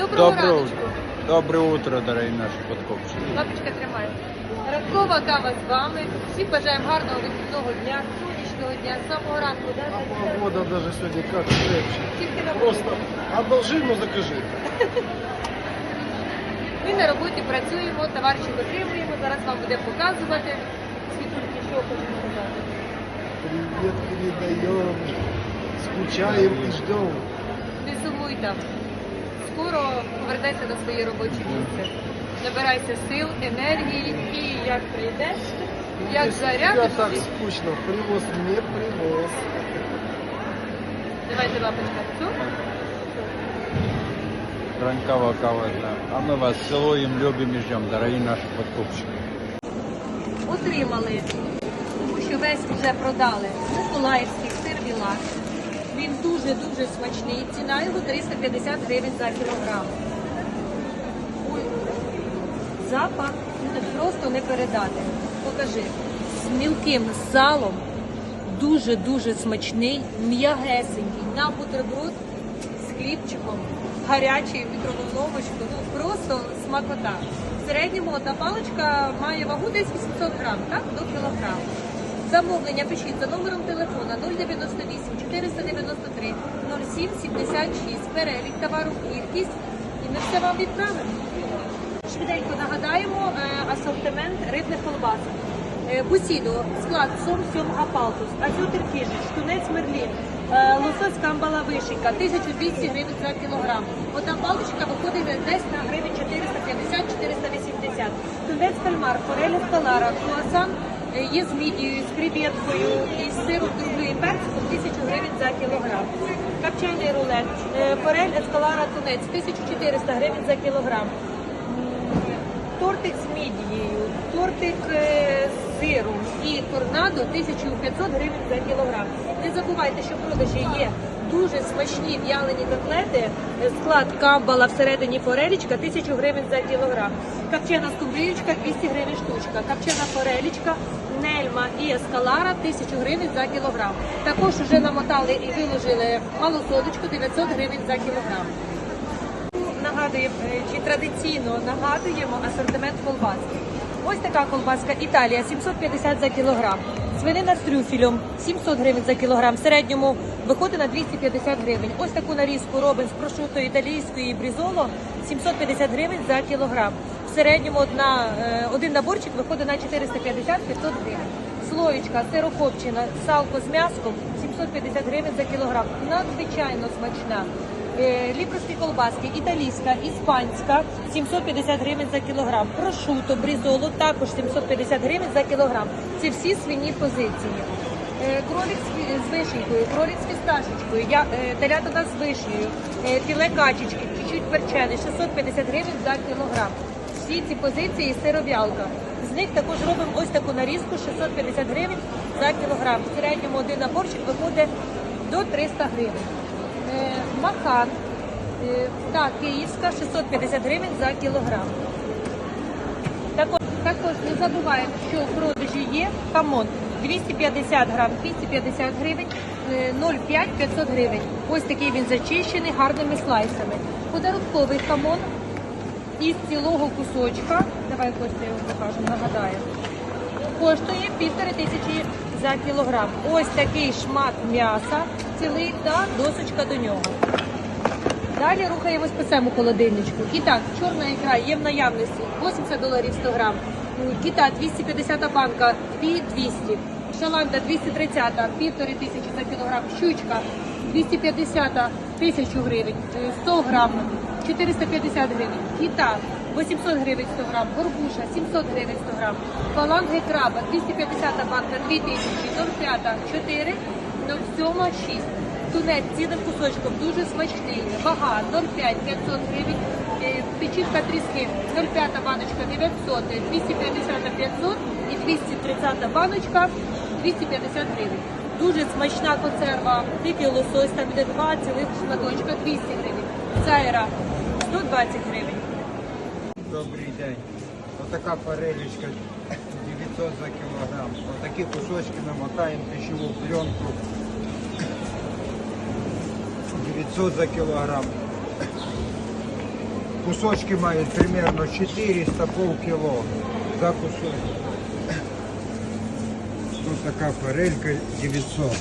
Доброго Доброе раночку. утро. Утро, дорогие наши подкупщики. Лапочка тримає. Ранкова кава з вами. Всім бажаємо гарного вихідного дня, сонячного дня, з самого ранку. Да? А погода даже крепче. Тільки на Просто одолжи, но закажи. Ми на роботі працюємо, товаришів отримуємо. Зараз вам будемо показувати. Світульки, що хочемо сказати. Привет передаем. Скучаем и ждем. Не сумуй там. Скоро повернешся на своє робоче місце. Набирайся сил, енергії і як прийдеш, як Я зарядиш. так скучно. Привоз не привоз. Давайте лапочка. Все? Ранкова кава дня. А мы вас целуем, любим и ждем, дорогие наши подкупщики. отримали, тому що весь вже продали. Миколаївський сир. Він дуже-дуже смачний. Ціна його 350 гривень за кілограм. Ой, запах просто не передати. Покажи. З мілким салом, дуже-дуже смачний, м'ягесенький. На бутерброд з хлібчиком, гарячий мікроволновочку. Ну просто смакота. В середньому одна паличка має вагу десь 800 грам, так? До кілограму. Замовлення пишіть за номером телефона 098 493 07 76. Перелік товару кількість і ми все вам відправимо. Швиденько нагадаємо е, асортимент рибних колбасок. Е, Бусідо, склад сом, сьомга палтус, азютер фіжич, тунець мерлін, е, лосось камбала вишенька, 1200 гривень за кілограм. Одна паличка виходить десь на гривень 450-480. Тунець кальмар, форель скалара, круасан є з мідією, з креветкою і з сиром і перцем 1000 гривень за кілограм. Копчений рулет, е, форель ескалара тунець 1400 гривень за кілограм. Тортик з мідією, тортик е, з сиром і торнадо 1500 гривень за кілограм. Не забувайте, що в продажі є дуже смачні в'ялені котлети, е, склад камбала всередині форелічка 1000 гривень за кілограм. Копчена скумбрієчка 200 гривень штучка. Копчена форелічка, нельма і ескалара 1000 гривень за кілограм. Також вже намотали і виложили малосолочку 900 гривень за кілограм. Нагадуємо, е, чи традиційно нагадуємо асортимент колбаски. Ось така колбаска Італія 750 за кілограм. Свинина з трюфелем 700 гривень за кілограм. В середньому виходить на 250 гривень. Ось таку нарізку робимо з прошутою італійської брізоло 750 гривень за кілограм. В середньому одна, е, один наборчик виходить на 450-500 гривень. Слоєчка, сирокопчина, салко з м'яском 750 гривень за кілограм. Надзвичайно смачна. Е, Ліпровські колбаски, італійська, іспанська 750 гривень за кілограм. Прошуто, брізоло також 750 гривень за кілограм. Це всі свині позиції. Е, Кролик з вишенькою, кролик з фісташечкою, телятина з вишнею, філе качечки, чуть-чуть перчене, 650 гривень за кілограм. Всі ці позиції сиров'ялка. З них також робимо ось таку нарізку 650 гривень за кілограм. В середньому один наборчик виходить до 300 гривень. Е, Махан е, та київська 650 гривень за кілограм. Також, не забуваємо, що в продажі є хамон 250 грам, 250 гривень, е, 0,5 500 гривень. Ось такий він зачищений гарними слайсами. Подарунковий хамон із цілого кусочка. Давай Костя його покажемо, нагадаю. Коштує півтори тисячі за кілограм. Ось такий шмат м'яса, цілий та досочка до нього. Далі рухаємось по цьому холодильничку. І так, чорна ікра є в наявності 80 доларів 100 грам. М, Кита 250 банка 2200. Шаланда 230, півтори тисячі за кілограм. Щучка 250 тисячу гривень, е, 100 грам, 450 гривень. Кита 800 гривень 100 грам. Горбуша 700 гривень 100 грам. Фаланги краба 250 банка 2000, 05, 4, 07, 6. Тунець цілим кусочком дуже смачний. Вага 0,5 500 гривень. Е, Печінка тріски 0,5 баночка 900, 250 500 і 230 баночка 250 гривень. Дуже смачна консерва. Дикий лосось, там буде два цілих шматочка 200 гривень. Сайра 120 гривень. Добрий день. Отака форелечка 900 за кілограм. Отакі кусочки намотаємо пищеву пленку. 900 за кілограм. Кусочки мають примерно 400 полкіло за кусочок. Тут така форелька 900.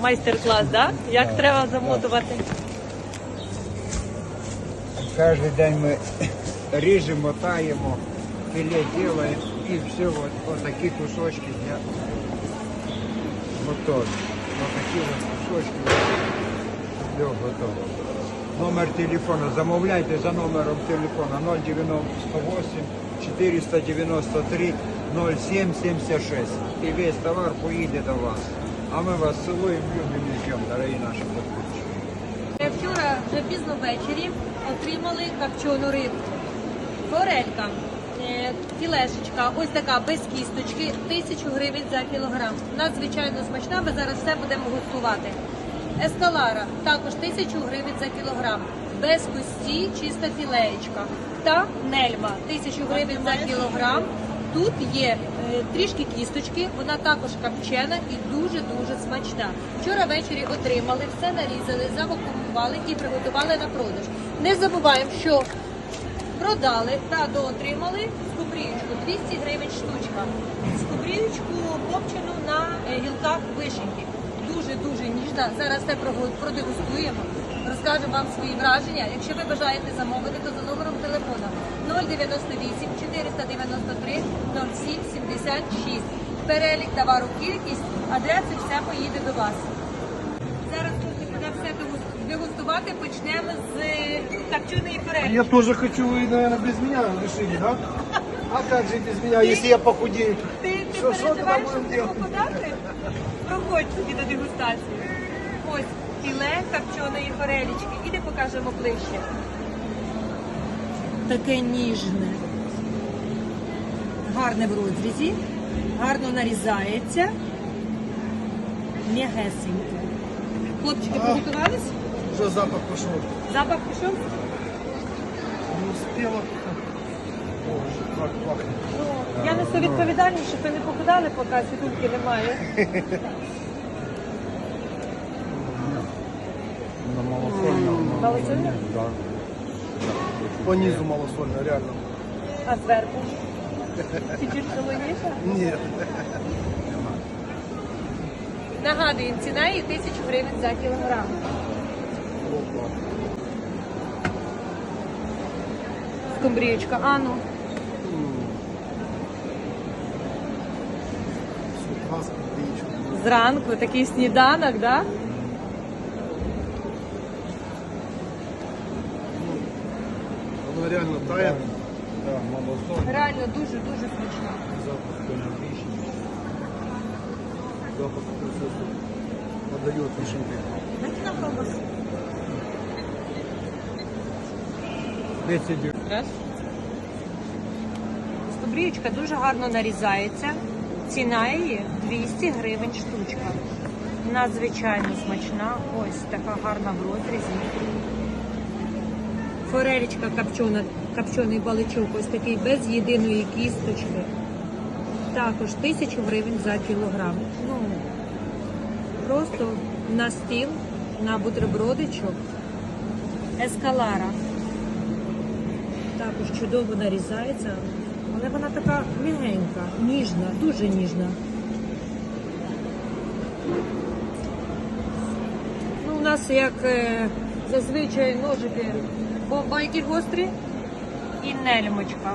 Майстер-клас, да? Як треба замотувати? Кожен день ми ріжемо, мотаємо, філе робимо і все, от, от такі кусочки для готові. Ось такі от кусочки все готово. Номер телефону замовляйте за номером телефона 098 493 0776. І весь товар поїде до вас. А ми вас цілуємо, любимо і ждемо, дорогі наші підписчики. Е, Вчора вже пізно ввечері отримали копчену рибку. Форелька, е, філешечка, ось така без кісточки, тисячу гривень за кілограм. Надзвичайно смачна, ми зараз все будемо густувати. Ескалара також тисячу гривень за кілограм. Без кості, чиста філеєчка. Та нельма тисячу гривень за кілограм. Тут є е, трішки кісточки, вона також копчена і дуже-дуже смачна. Вчора ввечері отримали, все нарізали, завакумували і приготували на продаж. Не забуваємо, що продали та доотримали скубріючку 200 гривень штучка. Скубріючку копчену на е, гілках вишеньки. Дуже-дуже ніжна. Зараз прого- продегустуємо. Розкажемо вам свої враження. Якщо ви бажаєте замовити, то за номером телефона 098 493 07 76. Перелік товару кількість, адреси, все поїде до вас. Зараз тут буде все дегустувати. Почнемо з копченої переліки. Я тоже хочу, вы, наверное, без меня решили, да? А как же без меня, если я похудею? Ти, ти Що- що переживаєш, туди що будемо будемо подати? Проходь собі до дегустації. Ось філе копченої форелічки. Іди покажемо ближче. Таке ніжне. Гарне в розрізі, гарно нарізається. М'ягесеньке. Хлопчики, приготувались? Уже запах пошел. Запах пішов? Не успела. Боже, как пахнет. Ну, я несу відповідальність, щоб ви не похудали, поки світульки немає. На малосольно. Малосольно? Да. По низу малосольно, реально. А зверху? Чуть-чуть солоніше? Нет. Нагадуємо, ціна її 1000 гривень за кілограм. Опа. Скумбрієчка, а ну. Зранку такий сніданок, да? Реально малосольно. Реально дуже-дуже смачно. Запах отличный. Запах просто отдает вишенкой. Дайте нам колбасу. 10 Раз. Дуже гарно нарізається. Ціна її 200 гривень штучка. Надзвичайно смачна. Ось така гарна в розрізі. Форелечка копчена, копчений баличок, ось такий без єдиної кісточки. Також 1000 гривень за кілограм. Ну, просто на стіл, на бутербродичок. Ескалара. Також чудово нарізається, але вона така м'ягенька, ніжна, дуже ніжна. Ну, у нас як е, зазвичай ножики бомбайки гострі і нельмочка.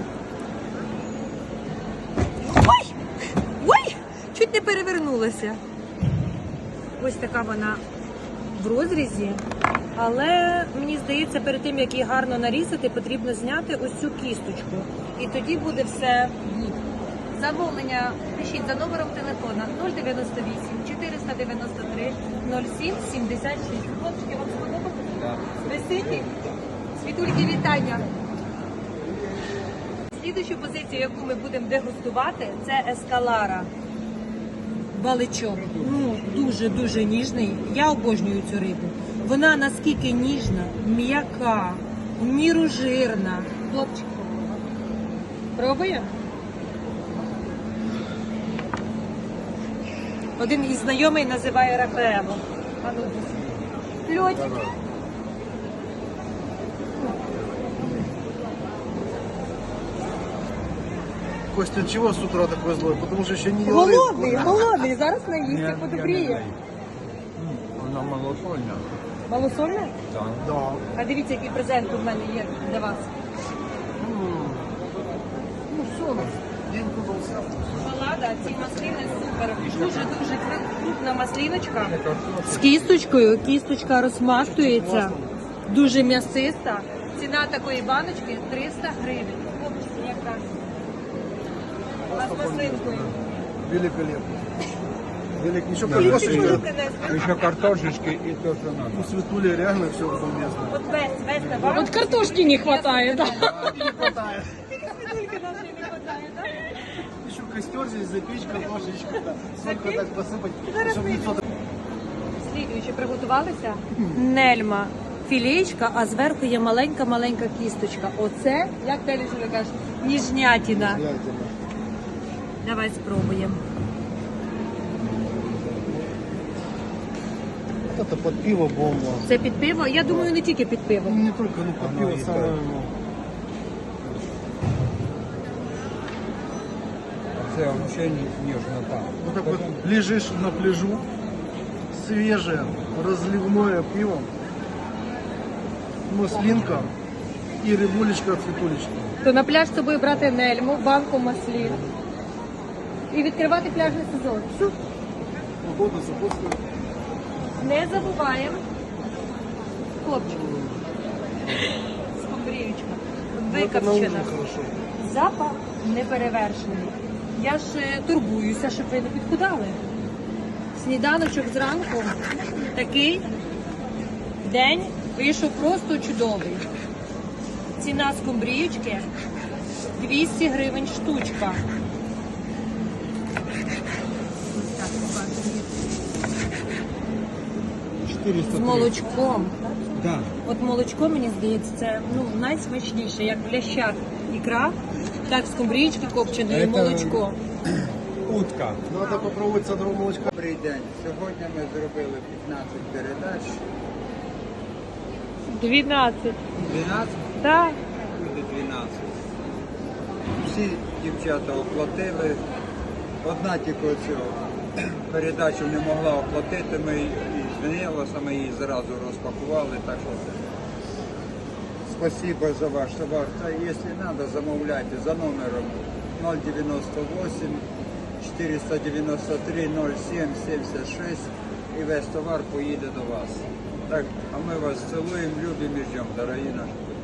Ой! Ой! Чуть не перевернулася. Ось така вона в розрізі. Але мені здається, перед тим як її гарно нарізати, потрібно зняти ось цю кісточку. І тоді буде все гуд. Замовлення пишіть за номером телефона 098 493 07 76. Хлопчики, вам сподобалось? Ситі? Світульки, вітання. Слідуючу позицію, яку ми будемо дегустувати, це ескалара. Баличок. Ну, дуже-дуже ніжний. Я обожнюю цю рибу. Вона наскільки ніжна, м'яка, в міру жирна. Хлопчик. Пробуємо? Один із знайомий називає Рафаело. А ну, Льотики. Костя, чего с утра такой злой? Потому что еще не ел Голодний, рыбку. голодний. Зараз Ні, наїсться, подобріє. Вона малосольна. Малосольне? Так. Да. А дивіться, який презент у мене є для вас. Ну все, день удался. Шоколада, ці маслини супер. Дуже-дуже крупна масліночка. З кісточкою. Кісточка розмастується. Дуже м'ясиста. Ціна такої баночки 300 гривень. Хлопчики, якраз. А з маслинкою. Великолепно. Велик, еще Да. Картошечка. принесли. Картошечки і то, що У. Светули реально все уместно. От весь, весь товар. Вот картошки не хватает, да. Не хватает. Тільки нашої не хватає, так? Еще костер здесь, запечь картошечку. Сколько так посыпать, чтобы лицо Слідуючи приготувалися. Нельма. Філеєчка, а зверху є маленька-маленька кісточка. Оце, як далі ви кажеш, ніжнятіна. Давай спробуємо. Это под пиво бомба. Це під пиво? Я думаю, не тільки під пиво. Ну, не только, ну, под пиво самое, ну, Це взагалі ніжнота. Вот так вот лежишь на пляжу, свежее, разливное пиво, маслинка и рыбулечка от цветулечки. То на пляж з собою брати нельму, банку маслін і відкривати пляжний сезон. Все. Погода сопутствует. Не забуваємо. Хлопчик. Скумбрієчка. Ну, Викопчена. Запах неперевершений. Я ж е, турбуюся, щоб ви не підхудали. Сніданочок зранку такий день вийшов просто чудовий. Ціна скумбрієчки 200 гривень штучка. Ось так показую. 400 З молочком. Да. От молочко, мені здається, це ну, найсмачніше, як в лящах ікра, так скумбрічки копчене і Це- молочко. Утка. Надо попробовать садового молочка. Добрий день. Сьогодні ми зробили 15 передач. 12. 12 Так. буде 12. Всі дівчата оплатили. Одна тільки цього передачу не могла оплатити. Ми звінилися, ми її зразу розпакували. Так що спасибо за ваш товар. Та якщо треба, замовляйте за номером 098 493 07 76 і весь товар поїде до вас. Так, а ми вас цілуємо, любимо і ждемо, дорогі наші.